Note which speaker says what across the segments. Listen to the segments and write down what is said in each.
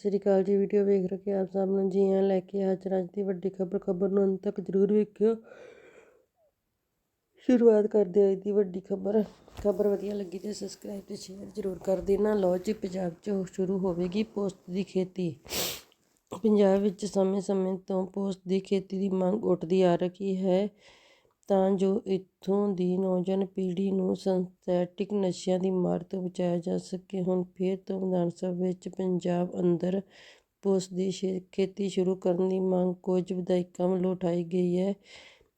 Speaker 1: ਸਤਿ ਸ੍ਰੀ ਅਕਾਲ ਜੀ ਵੀਡੀਓ ਵੇਖ ਰਹੇ ਕਿ ਆਪ ਸਭ ਨੂੰ ਜੀ ਆਇਆਂ ਲੈ ਕੇ ਹਾਜ਼ਰ ਅੱਜ ਦੀ ਵੱਡੀ ਖਬਰ ਖਬਰ ਨੂੰ ਅੰਤ ਤੱਕ ਜ਼ਰੂਰ ਵੇਖਿਓ। ਸ਼ੁਰੂਆਤ ਕਰਦੇ ਹਾਂ ਅੱਜ ਦੀ ਵੱਡੀ ਖਬਰ। ਖਬਰ ਵਧੀਆ ਲੱਗੀ ਤੇ ਸਬਸਕ੍ਰਾਈਬ ਤੇ ਸ਼ੇਅਰ ਜ਼ਰੂਰ ਕਰ ਦੇਣਾ। ਲਓ ਜੀ, ਪੰਜਾਬ 'ਚ ਸ਼ੁਰੂ ਹੋਵੇਗੀ ਪੋਸਤ ਦੀ ਖੇਤੀ। ਪੰਜਾਬ ਵਿੱਚ ਸਮੇਂ-ਸਮੇਂ ਤੋਂ ਪੋਸਤ ਦੀ ਖੇਤੀ ਦੀ ਮੰਗ ਉੱਠਦੀ ਆ ਰਹੀ ਹੈ। ਤਾਂ ਜੋ ਇੱਥੋਂ ਦੀ ਨੌਜਵਾਨ ਪੀੜ੍ਹੀ ਨੂੰ ਸਿੰਥੈਟਿਕ ਨਸ਼ਿਆਂ ਦੀ ਮਾਰ ਤੋਂ ਬਚਾਇਆ ਜਾ ਸਕੇ। ਹੁਣ ਫਿਰ ਤੋਂ ਵਿਧਾਨ ਸਭਾ ਵਿੱਚ ਪੰਜਾਬ ਅੰਦਰ ਪੋਸਤ ਦੀ ਖੇਤੀ ਸ਼ੁਰੂ ਕਰਨ ਦੀ ਮੰਗ, ਕੁਝ ਵਿਧਾਇਕਾਂ ਵੱਲੋਂ ਉਠਾਈ ਗਈ ਹੈ।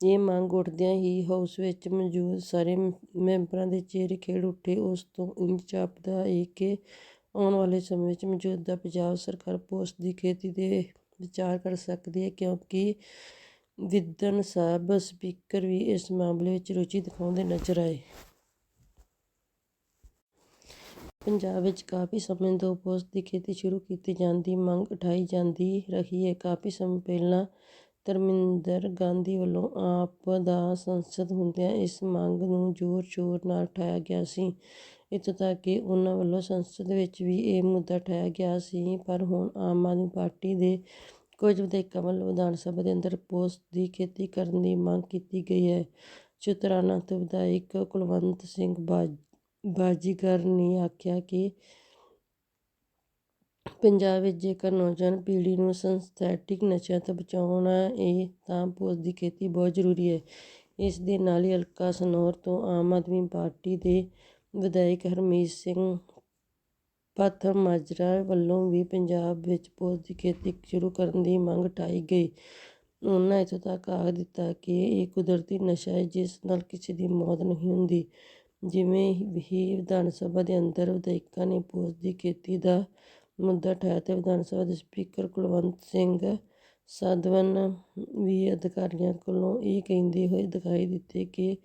Speaker 1: ਇਹ ਮੰਗ ਉੱਠਦਿਆਂ ਹੀ ਹਾਊਸ ਵਿੱਚ ਮੌਜੂਦ ਸਾਰੇ ਮੈਂਬਰਾਂ ਦੇ ਚਿਹਰੇ ਖਿੜ ਉੱਠੇ। ਉਸ ਤੋਂ ਇੰਝ ਜਾਪਦਾ ਏ ਕਿ ਆਉਣ ਵਾਲੇ ਸਮੇਂ ਵਿੱਚ ਮੌਜੂਦਾ ਪੰਜਾਬ ਸਰਕਾਰ ਪੋਸਤ ਦੀ ਖੇਤੀ 'ਤੇ ਵਿਚਾਰ ਕਰ ਸਕਦੀ ਹੈ, ਕਿਉਂਕਿ ਵਿਧਾਨ ਸਭਾ ਸਪੀਕਰ ਵੀ ਇਸ ਮਾਮਲੇ ਵਿੱਚ ਰੁਚੀ ਦਿਖਾਉਂਦੇ ਨਜ਼ਰ ਆਏ। ਪੰਜਾਬ ਵਿੱਚ ਕਾਫੀ ਸਮੇਂ ਤੋਂ ਪੋਸਤ ਦੀ ਖੇਤੀ ਸ਼ੁਰੂ ਕੀਤੀ ਜਾਣ ਦੀ ਮੰਗ ਉਠਾਈ ਜਾਂਦੀ ਰਹੀ ਹੈ। ਕਾਫੀ ਸਮੇਂ ਪਹਿਲਾਂ ਧਰਮਿੰਦਰ ਗਾਂਧੀ ਵੱਲੋਂ ਆਪ ਦਾ ਸੰਸਦ ਹੁੰਦਿਆਂ ਇਸ ਮੰਗ ਨੂੰ ਜ਼ੋਰ ਸ਼ੋਰ ਨਾਲ ਉਠਾਇਆ ਗਿਆ ਸੀ। ਇੱਥੋਂ ਤੱਕ ਕਿ ਉਹਨਾਂ ਵੱਲੋਂ ਸੰਸਦ ਵਿੱਚ ਵੀ ਇਹ ਮੁੱਦਾ ਉਠਾਇਆ ਗਿਆ ਸੀ, ਪਰ ਹੁਣ ਆਮ ਆਦਮੀ ਪਾਰਟੀ ਦੇ ਕੁਝ ਵਿਧਾਇਕਾਂ ਵੱਲੋਂ ਵਿਧਾਨ ਸਭਾ ਦੇ ਅੰਦਰ ਪੋਸਤ ਦੀ ਖੇਤੀ ਕਰਨ ਦੀ ਮੰਗ ਕੀਤੀ ਗਈ ਹੈ। ਸ਼ੁਤਰਾਣਾ ਤੋਂ ਵਿਧਾਇਕ ਕੁਲਵੰਤ ਸਿੰਘ ਬਾਜੀਗਰ ਨੇ ਆਖਿਆ ਕਿ ਪੰਜਾਬ ਵਿੱਚ ਜੇਕਰ ਨੌਜਵਾਨ ਪੀੜ੍ਹੀ ਨੂੰ ਸਿੰਥੈਟਿਕ ਨਸ਼ਿਆਂ ਤੋਂ ਬਚਾਉਣਾ ਹੈ ਤਾਂ ਪੋਸਤ ਦੀ ਖੇਤੀ ਬਹੁਤ ਜ਼ਰੂਰੀ ਹੈ। ਇਸ ਦੇ ਨਾਲ ਹੀ ਹਲਕਾ ਸਨੌਰ ਤੋਂ ਆਮ ਆਦਮੀ ਪਾਰਟੀ ਦੇ ਵਿਧਾਇਕ ਹਰਮੀਤ ਸਿੰਘ ਪੱਥਰ ਮਾਜਰਾ ਵੱਲੋਂ ਵੀ ਪੰਜਾਬ ਵਿੱਚ ਪੋਸਤ ਦੀ ਖੇਤੀ ਸ਼ੁਰੂ ਕਰਨ ਦੀ ਮੰਗ ਉਠਾਈ ਗਈ। ਉਹਨਾਂ ਇੱਥੋਂ ਤੱਕ ਆਖ ਦਿੱਤਾ ਕਿ ਇਹ ਕੁਦਰਤੀ ਨਸ਼ਾ ਹੈ, ਜਿਸ ਨਾਲ ਕਿਸੇ ਦੀ ਮੌਤ ਨਹੀਂ ਹੁੰਦੀ। ਜਿਵੇਂ ਹੀ ਵਿਧਾਨ ਸਭਾ ਦੇ ਅੰਦਰ ਵਿਧਾਇਕਾਂ ਨੇ ਪੋਸਤ ਦੀ ਖੇਤੀ ਦਾ ਮੁੱਦਾ ਉਠਾਇਆ ਤੇ ਵਿਧਾਨ ਸਭਾ ਦੇ ਸਪੀਕਰ ਕੁਲਵੰਤ ਸਿੰਘ ਸਾਧਵਨ ਵੀ ਅਧਿਕਾਰੀਆਂ ਕੋਲੋਂ ਇਹ ਕਹਿੰਦੇ ਹੋਏ ਦਿਖਾਈ ਦਿੱਤੇ ਕਿ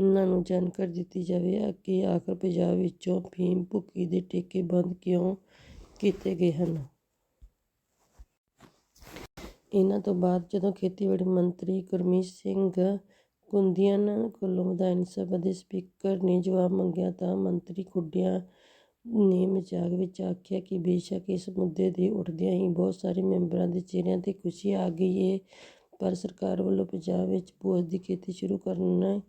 Speaker 1: ਉਹਨਾਂ ਨੂੰ ਜਾਣਕਾਰੀ ਦਿੱਤੀ ਜਾਵੇ ਕਿ ਆਖਰ ਪੰਜਾਬ ਵਿੱਚੋਂ ਫੀਮ ਭੁੱਕੀ ਦੇ ਠੇਕੇ ਬੰਦ ਕਿਉਂ ਕੀਤੇ ਗਏ ਹਨ? ਇਹਨਾਂ ਤੋਂ ਬਾਅਦ ਜਦੋਂ ਖੇਤੀਬਾੜੀ ਮੰਤਰੀ ਗੁਰਮੀਤ ਸਿੰਘ ਕੁੰਦੀਨ ਕੋਲੋਂ ਵਿਧਾਨ ਸਭਾ ਦੇ ਸਪੀਕਰ ਨੇ ਜਵਾਬ ਮੰਗਿਆ ਤਾਂ ਮੰਤਰੀ ਖੁੱਡੀਆਂ ਨੇ ਮਜ਼ਾਕ ਵਿੱਚ ਆਖਿਆ ਕਿ ਬੇਸ਼ੱਕ ਇਸ ਮੁੱਦੇ ਦੇ ਉੱਠਦਿਆਂ ਹੀ ਬਹੁਤ ਸਾਰੇ ਮੈਂਬਰਾਂ ਦੇ ਚਿਹਰਿਆਂ 'ਤੇ ਖੁਸ਼ੀ ਆ ਗਈ ਏ। ਪਰ ਸਰਕਾਰ ਵੱਲੋਂ ਪੰਜਾਬ ਵਿੱਚ ਪੋਸਤ ਦੀ ਖੇਤੀ ਸ਼ੁਰੂ ਕਰਨ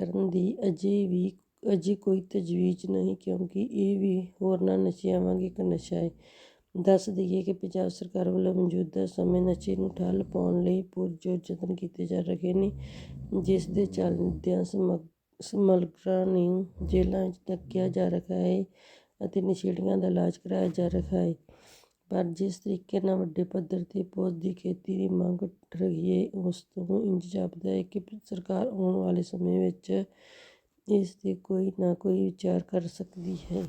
Speaker 1: ਕਰਨ ਦੀ ਅਜੇ ਵੀ, ਅਜੇ ਕੋਈ ਤਜਵੀਜ਼ ਨਹੀਂ ਕਿਉਂਕਿ ਇਹ ਵੀ ਹੋਰਨਾਂ ਨਸ਼ਿਆਂ ਵਾਂਗ ਇੱਕ ਨਸ਼ਾ ਹੈ ਦੱਸ ਦਈਏ ਕਿ ਪੰਜਾਬ ਸਰਕਾਰ ਵੱਲੋਂ ਮੌਜੂਦਾ ਸਮੇਂ ਨਸ਼ੇ ਨੂੰ ਠੱਲ ਪਾਉਣ ਲਈ ਪੁਰਜੋਰ ਯਤਨ ਕੀਤੇ ਜਾ ਰਹੇ ਨੇ, ਜਿਸ ਦੇ ਚੱਲਦਿਆਂ ਸਮਗਲਰਾਂ ਨੂੰ ਜੇਲ੍ਹਾਂ ਵਿੱਚ ਧੱਕਿਆ ਜਾ ਰਿਹਾ ਹੈ ਅਤੇ ਨਸ਼ੇੜੀਆਂ ਦਾ ਇਲਾਜ ਕਰਾਇਆ ਜਾ ਰਿਹਾ ਹੈ। ਪਰ ਜਿਸ ਤਰੀਕੇ ਨਾਲ ਵੱਡੇ ਪੱਧਰ 'ਤੇ ਪੌਦ ਦੀ ਖੇਤੀ ਦੀ ਮੰਗ ਉੱਠ ਰਹੀ ਹੈ ਉਸ ਤੋਂ ਇੰਝ ਜਾਪਦਾ ਹੈ ਕਿ ਸਰਕਾਰ ਆਉਣ ਵਾਲੇ ਸਮੇਂ ਵਿੱਚ ਇਸ 'ਤੇ ਕੋਈ ਨਾ ਕੋਈ ਵਿਚਾਰ ਕਰ ਸਕਦੀ ਹੈ।